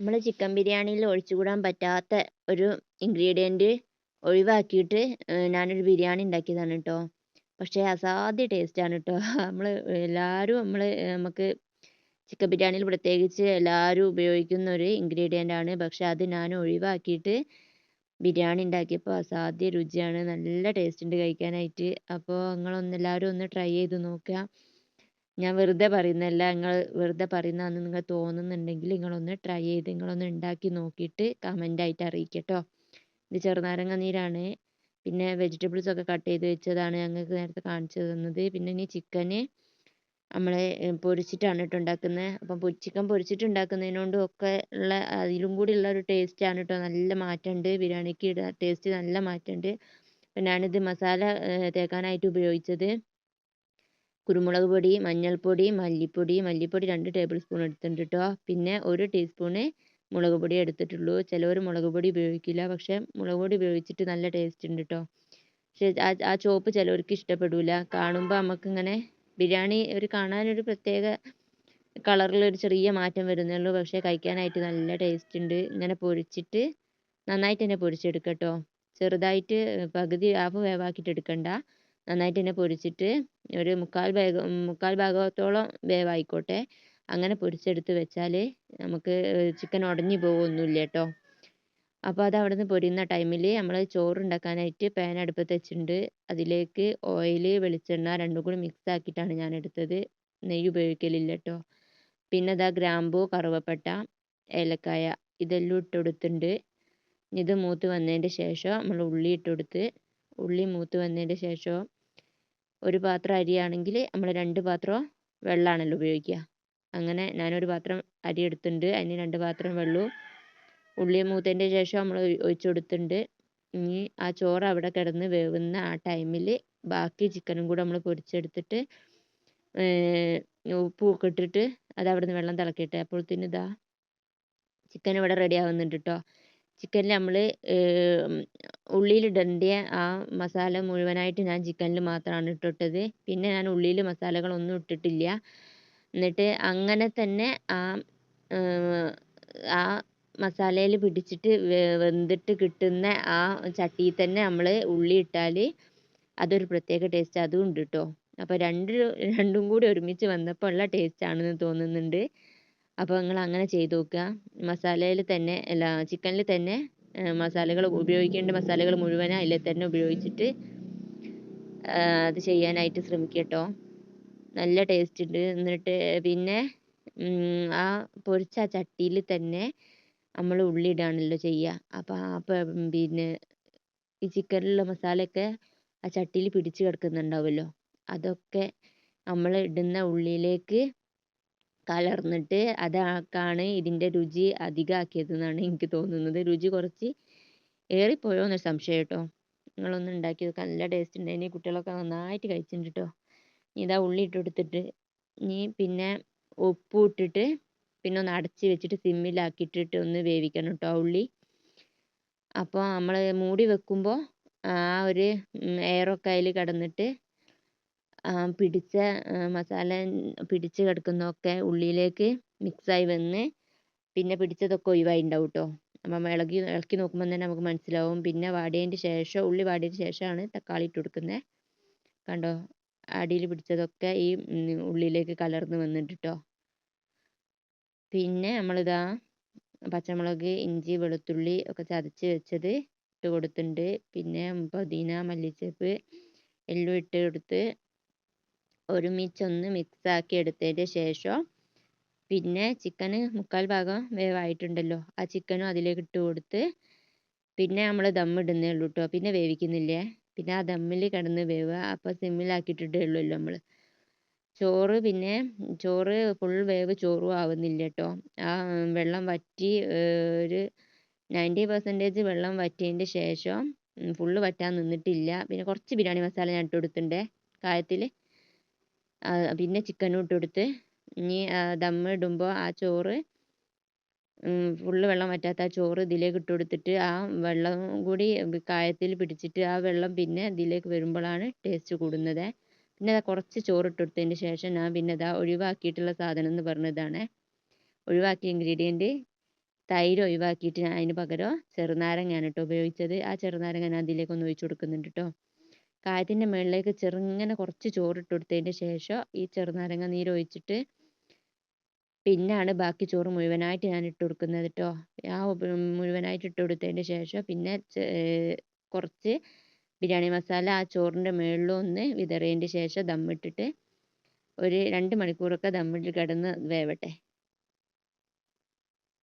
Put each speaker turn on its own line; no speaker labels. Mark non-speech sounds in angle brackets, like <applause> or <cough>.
നമ്മൾ ചിക്കൻ ബിരിയാണിയിൽ ഒഴിച്ചുകൂടാൻ പറ്റാത്ത ഒരു ഇൻഗ്രീഡിയന്റ് ഒഴിവാക്കിയിട്ട് ഞാനൊരു ബിരിയാണി ഉണ്ടാക്കിയതാണ് കേട്ടോ പക്ഷേ അസാധ്യ ടേസ്റ്റാണ് കേട്ടോ <laughs> നമ്മൾ എല്ലാവരും നമ്മൾ നമുക്ക് ചിക്കൻ ബിരിയാണിയിൽ പ്രത്യേകിച്ച് എല്ലാവരും ഉപയോഗിക്കുന്ന ഒരു ഇൻഗ്രീഡിയന്റ് ആണ്. പക്ഷെ അത് ഞാൻ ഒഴിവാക്കിയിട്ട് ബിരിയാണി ഉണ്ടാക്കിയപ്പോൾ അസാധ്യ രുചിയാണ്. നല്ല ടേസ്റ്റ് ഉണ്ട് കഴിക്കാനായിട്ട്. അപ്പോൾ നിങ്ങളൊന്ന് എല്ലാവരും ഒന്ന് ട്രൈ ചെയ്ത് നോക്കുക. ഞാൻ വെറുതെ പറയുന്നതല്ല നിങ്ങൾ വെറുതെ പറയുന്നതാണെന്ന് നിങ്ങൾ തോന്നുന്നുണ്ടെങ്കിൽ നിങ്ങളൊന്ന് ട്രൈ ചെയ്ത് നിങ്ങളൊന്ന് ഉണ്ടാക്കി നോക്കിയിട്ട് കമന്റ് ആയിട്ട് അറിയിക്കട്ടോ. ഇത് ചെറുനാരങ്ങ നീരാണ്. പിന്നെ വെജിറ്റബിൾസ് ഒക്കെ കട്ട് ചെയ്ത് വെച്ചതാണ് ഞങ്ങൾക്ക് നേരത്തെ കാണിച്ചു തന്നത്. പിന്നെ ഇനി ചിക്കന് നമ്മൾ പൊരിച്ചിട്ടാണ് കേട്ടോ ഉണ്ടാക്കുന്നത്. അപ്പം ചിക്കൻ പൊരിച്ചിട്ട് ഉണ്ടാക്കുന്നതിനോണ്ടും ഒക്കെ ഉള്ള അതിലും കൂടി ഉള്ള ഒരു ടേസ്റ്റാണ് കേട്ടോ നല്ല മാറ്റമുണ്ട്. ബിരിയാണിക്ക് ടേസ്റ്റ് നല്ല മാറ്റമുണ്ട്. അപ്പം ഞാനിത് മസാല തേക്കാനായിട്ട് ഉപയോഗിച്ചത്. കുരുമുളക് പൊടി മഞ്ഞൾപ്പൊടി മല്ലിപ്പൊടി മല്ലിപ്പൊടി രണ്ട് ടേബിൾ സ്പൂൺ എടുത്തിട്ടുണ്ട് കേട്ടോ പിന്നെ ഒരു ടീസ്പൂണ് മുളക് പൊടി എടുത്തിട്ടുള്ളൂ. ചിലവർ മുളക് പൊടി ഉപയോഗിക്കില്ല പക്ഷേ മുളക് പൊടി ഉപയോഗിച്ചിട്ട് നല്ല ടേസ്റ്റ് ഉണ്ട് കേട്ടോ പക്ഷേ ആ ചോപ്പ് ചിലവർക്ക് ഇഷ്ടപ്പെടില്ല കാണുമ്പോൾ നമുക്കിങ്ങനെ ബിരിയാണി ഒരു കാണാനൊരു പ്രത്യേക കളറിൽ ഒരു ചെറിയ മാറ്റം വരുന്നേ ഉള്ളൂ. പക്ഷേ കഴിക്കാനായിട്ട് നല്ല ടേസ്റ്റ് ഉണ്ട്. ഇങ്ങനെ പൊരിച്ചിട്ട് നന്നായിട്ട് തന്നെ പൊരിച്ചെടുക്കട്ടോ കേട്ടോ ചെറുതായിട്ട് പകുതി ഹാഫ് വേവാക്കിയിട്ട് എടുക്കണ്ട. നന്നായിട്ട് തന്നെ പൊരിച്ചിട്ട് ഒരു മുക്കാൽ ഭാഗം മുക്കാൽ ഭാഗത്തോളം വേവായിക്കോട്ടെ. അങ്ങനെ പൊരിച്ചെടുത്ത് വെച്ചാൽ നമുക്ക് ചിക്കൻ ഉടഞ്ഞു പോകുമൊന്നുമില്ല കേട്ടോ അപ്പോൾ അത് അവിടെ നിന്ന് പൊരിയുന്ന ടൈമിൽ നമ്മൾ ചോറ് ഉണ്ടാക്കാനായിട്ട് പാൻ അടുപ്പത്ത് വെച്ചിട്ടുണ്ട്. അതിലേക്ക് ഓയിൽ വെളിച്ചെണ്ണ രണ്ടും കൂടി മിക്സ് ആക്കിയിട്ടാണ് ഞാൻ എടുത്തത് നെയ്യ് ഉപയോഗിക്കലില്ല കേട്ടോ പിന്നെ ഇതാ ഗ്രാമ്പൂ കറുവപ്പട്ട ഏലക്കായ ഇതെല്ലാം ഇട്ട് കൊടുത്തിട്ടുണ്ട്. ഇത് മൂത്ത് വന്നതിന്റെ ശേഷം നമ്മൾ ഉള്ളി ഇട്ട് കൊടുത്ത് ഉള്ളി മൂത്ത് വന്നതിന്റെ ശേഷം ഒരു പാത്രം അരിയാണെങ്കിൽ നമ്മൾ രണ്ട് പാത്രം വെള്ളമാണല്ലോ ഉപയോഗിക്കുക. അങ്ങനെ ഞാനൊരു പാത്രം അരി എടുത്തിട്ടുണ്ട്. അതിന് രണ്ട് പാത്രം വെള്ളവും ഉള്ളി മൂത്തതിന്റെ ശേഷം നമ്മൾ ഒഴിച്ചു കൊടുത്തിട്ടുണ്ട്. ഇനി ആ ചോറ് അവിടെ കിടന്ന് വേവുന്ന ആ ടൈമിൽ ബാക്കി ചിക്കനും കൂടെ നമ്മൾ പൊരിച്ചെടുത്തിട്ട് ഉപ്പും ഒക്കെ ഇട്ടിട്ട് അത് അവിടെ നിന്ന് വെള്ളം തിളക്കട്ടെ അപ്പോഴത്തേന് ഇതാ ചിക്കൻ ഇവിടെ റെഡി ആവുന്നുണ്ട് കേട്ടോ ചിക്കനിൽ നമ്മൾ ഉള്ളിയിലിടേണ്ട ആ മസാല മുഴുവനായിട്ട് ഞാൻ ചിക്കനിൽ മാത്രമാണ് ഇട്ടിട്ടത്. പിന്നെ ഞാൻ ഉള്ളിയിൽ മസാലകളൊന്നും ഇട്ടിട്ടില്ല. എന്നിട്ട് അങ്ങനെ തന്നെ ആ ആ മസാലയിൽ പിടിച്ചിട്ട് വെന്തിട്ട് കിട്ടുന്ന ആ ചട്ടിയിൽ തന്നെ നമ്മൾ ഉള്ളി ഇട്ടാൽ അതൊരു പ്രത്യേക ടേസ്റ്റ് അതും ഉണ്ട് കേട്ടോ അപ്പോൾ രണ്ട് രണ്ടും കൂടി ഒരുമിച്ച് വന്നപ്പോൾ ഉള്ള ടേസ്റ്റ് ആണെന്ന് തോന്നുന്നുണ്ട്. അപ്പോൾ നിങ്ങൾ അങ്ങനെ ചെയ്ത് നോക്കുക. മസാലയിൽ തന്നെ അല്ല ചിക്കനിൽ തന്നെ മസാലകൾ ഉപയോഗിക്കേണ്ട മസാലകൾ മുഴുവൻ അതിൽ തന്നെ ഉപയോഗിച്ചിട്ട് അത് ചെയ്യാനായിട്ട് ശ്രമിക്കുക കേട്ടോ. നല്ല ടേസ്റ്റ് ഉണ്ട്. എന്നിട്ട് പിന്നെ ആ പൊരിച്ച ആ ചട്ടിയിൽ തന്നെ നമ്മൾ ഉള്ളി ഇടുകയാണല്ലോ ചെയ്യുക. അപ്പോൾ ആ പിന്നെ ഈ ചിക്കനിലുള്ള മസാലയൊക്കെ ആ ചട്ടിയിൽ പിടിച്ച് കിടക്കുന്നുണ്ടാവുമല്ലോ. അതൊക്കെ നമ്മൾ ഇടുന്ന ഉള്ളിയിലേക്ക് കലർന്നിട്ട് അതാക്കാണ് ഇതിന്റെ രുചി അധികമാക്കിയതെന്നാണ് എനിക്ക് തോന്നുന്നത്. രുചി കുറച്ച് ഏറിപ്പോയോ എന്നൊരു സംശയം കേട്ടോ. നിങ്ങളൊന്ന് ഉണ്ടാക്കി നോക്കുക നല്ല ടേസ്റ്റ് ഇനി കുട്ടികളൊക്കെ നന്നായിട്ട് കഴിച്ചിട്ടുണ്ട് കേട്ടോ ഇതാ ഉള്ളി ഇട്ട് കൊടുത്തിട്ട് ഇനി പിന്നെ ഉപ്പ് ഇട്ടിട്ട് പിന്നെ ഒന്ന് അടച്ച് വെച്ചിട്ട് സിമ്മിലാക്കിയിട്ടിട്ട് ഒന്ന് വേവിക്കണം കേട്ടോ ഉള്ളി. അപ്പോൾ നമ്മൾ മൂടി വെക്കുമ്പോൾ ആ ഒരു എയറൊക്കെ അതിൽ കിടന്നിട്ട് പിടിച്ച മസാല പിടിച്ച് കിടക്കുന്നതൊക്കെ ഉള്ളിയിലേക്ക് മിക്സായി വന്ന് പിന്നെ പിടിച്ചതൊക്കെ ഒഴിവായി ഉണ്ടാവും കേട്ടോ അപ്പം ഇളകി ഇളക്കി നോക്കുമ്പോൾ തന്നെ നമുക്ക് മനസ്സിലാവും. പിന്നെ വാടിയതിന്റെ ശേഷം ഉള്ളി വാടിയതിന് ശേഷമാണ് തക്കാളി ഇട്ട് കൊടുക്കുന്നത് കണ്ടോ? അടിയിൽ പിടിച്ചതൊക്കെ ഈ ഉള്ളിയിലേക്ക് കലർന്ന് വന്നിട്ട് കേട്ടോ പിന്നെ നമ്മളിതാ പച്ചമുളക് ഇഞ്ചി വെളുത്തുള്ളി ഒക്കെ ചതച്ച് വെച്ചത് ഇട്ട് കൊടുത്തിട്ടുണ്ട് പിന്നെ പുതിന മല്ലിച്ചപ്പ് എല്ലാം ഇട്ട് കൊടുത്ത് ഒരുമിച്ചൊന്ന് മിക്സാക്കി എടുത്തതിന്റെ ശേഷം പിന്നെ ചിക്കന് മുക്കാൽ ഭാഗം വേവായിട്ടുണ്ടല്ലോ. ആ ചിക്കനും അതിലേക്ക് ഇട്ട് കൊടുത്ത് പിന്നെ നമ്മൾ ദം ഇടുന്നേ ഉള്ളൂ കേട്ടോ പിന്നെ വേവിക്കുന്നില്ലേ? പിന്നെ ആ ദമ്മിൽ കിടന്ന് വേവുക. അപ്പോൾ സിമ്മിലാക്കിയിട്ടിട്ടേ ഉള്ളൂല്ലോ നമ്മൾ ചോറ് പിന്നെ ചോറ് ഫുൾ വേവ് ചോറും ആവുന്നില്ല കേട്ടോ ആ വെള്ളം വറ്റി ഒരു നയന്റി പെർസെന്റേജ് വെള്ളം വറ്റിയതിന്റെ ശേഷം ഫുള്ള് വറ്റാൻ നിന്നിട്ടില്ല. പിന്നെ കുറച്ച് ബിരിയാണി മസാല ഞാൻ ഇട്ട് കൊടുത്തിട്ടുണ്ടേ. കായത്തിൽ പിന്നെ ചിക്കനും ഇട്ട് കൊടുത്ത് ഇനി ദം ഇടുമ്പോൾ ആ ചോറ് ഫുള്ള് വെള്ളം വറ്റാത്ത ആ ചോറ് ഇതിലേക്ക് ഇട്ട് കൊടുത്തിട്ട് ആ വെള്ളം കൂടി കായത്തിൽ പിടിച്ചിട്ട് ആ വെള്ളം പിന്നെ ഇതിലേക്ക് വരുമ്പോഴാണ് ടേസ്റ്റ് കൂടുന്നത്. പിന്നെ കുറച്ച് ചോറ് ഇട്ട് കൊടുത്തതിന് ശേഷം ഞാൻ പിന്നെ ഇതാ ഒഴിവാക്കിയിട്ടുള്ള സാധനം എന്ന് പറഞ്ഞതാണ് ഒഴിവാക്കിയ ഇൻഗ്രീഡിയന്റ് തൈര് ഒഴിവാക്കിയിട്ട് അതിന് പകരം ചെറുനാരങ്ങയാണ് കേട്ടോ ഉപയോഗിച്ചത്. ആ ചെറുനാരങ്ങ ഞാൻ ഇതിലേക്ക് ഒന്ന് ഒഴിച്ച് കൊടുക്കുന്നുണ്ട് കേട്ടോ. കായത്തിന്റെ മുകളിലേക്ക് ചെറുങ്ങനെ കുറച്ച് ചോറിട്ട് കൊടുത്തതിന് ശേഷം ഈ ചെറുനാരങ്ങ നീര് ഒഴിച്ചിട്ട് പിന്നാണ് ബാക്കി ചോറ് മുഴുവനായിട്ട് ഞാൻ ഇട്ട് കൊടുക്കുന്നത് കേട്ടോ ആ മുഴുവനായിട്ട് ഇട്ട് കൊടുത്തതിന് ശേഷം പിന്നെ കുറച്ച് ബിരിയാണി മസാല ആ ചോറിന്റെ മുകളിലും ഒന്ന് വിതറിയതിന്റെ ശേഷം ദമ്മിട്ടിട്ട് ഒരു രണ്ട് മണിക്കൂറൊക്കെ ദമ്മിൽ കിടന്ന് വേവട്ടെ.